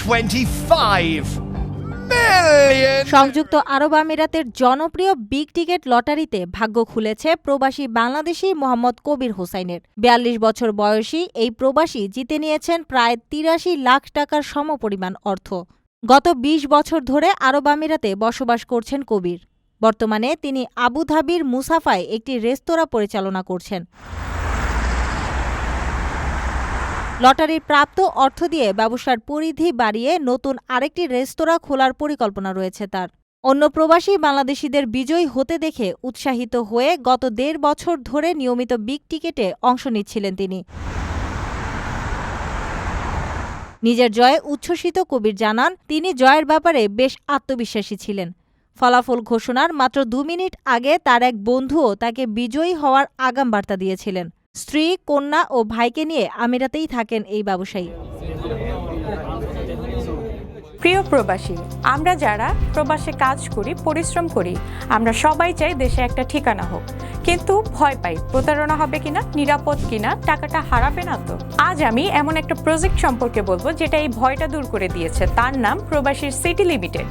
25 সংযুক্ত আরব আমিরাতের জনপ্রিয় বিগ টিকেট লটারিতে ভাগ্য খুলেছে প্রবাসী বাংলাদেশি মোহাম্মদ কবির হোসাইনের। বিয়াল্লিশ বছর বয়সী এই প্রবাসী জিতে নিয়েছেন প্রায় তিরাশি লাখ টাকার সমপরিমাণ অর্থ। গত ২০ বছর ধরে আরব আমিরাতে বসবাস করছেন কবির। বর্তমানে তিনি আবুধাবির মুসাফায় একটি রেস্তোরাঁ পরিচালনা করছেন। লটারির প্রাপ্ত অর্থ দিয়ে ব্যবসার পরিধি বাড়িয়ে নতুন আরেকটি রেস্তোরাঁ খোলার পরিকল্পনা রয়েছে তার। অন্য প্রবাসী বাংলাদেশিদের বিজয়ী হতে দেখে উৎসাহিত হয়ে গত দেড় বছর ধরে নিয়মিত বিগ টিকেটে অংশ নিচ্ছিলেন তিনি। নিজের জয়ে উচ্ছ্বসিত কবির জানান, তিনি জয়ের ব্যাপারে বেশ আত্মবিশ্বাসী ছিলেন। ফলাফল ঘোষণার মাত্র দু মিনিট আগে তার এক বন্ধুও তাকে বিজয়ী হওয়ার আগাম বার্তা দিয়েছিলেন। স্ত্রী, কন্যা ও ভাইকে নিয়ে আমিরাতেই থাকেন এই ব্যবসায়ী। প্রিয় প্রবাসী, আমরা যারা প্রবাসে কাজ করি, পরিশ্রম করি, আমরা সবাই চাই দেশে একটা ঠিকানা হোক। কিন্তু ভয় পাই, প্রতারণা হবে কিনা, নিরাপদ কিনা, টাকাটা হারাবে না তো? আজ আমি এমন একটা প্রজেক্ট সম্পর্কে বলব, যেটা এই ভয়টা দূর করে দিয়েছে। তার নাম প্রবাসীর সিটি লিমিটেড।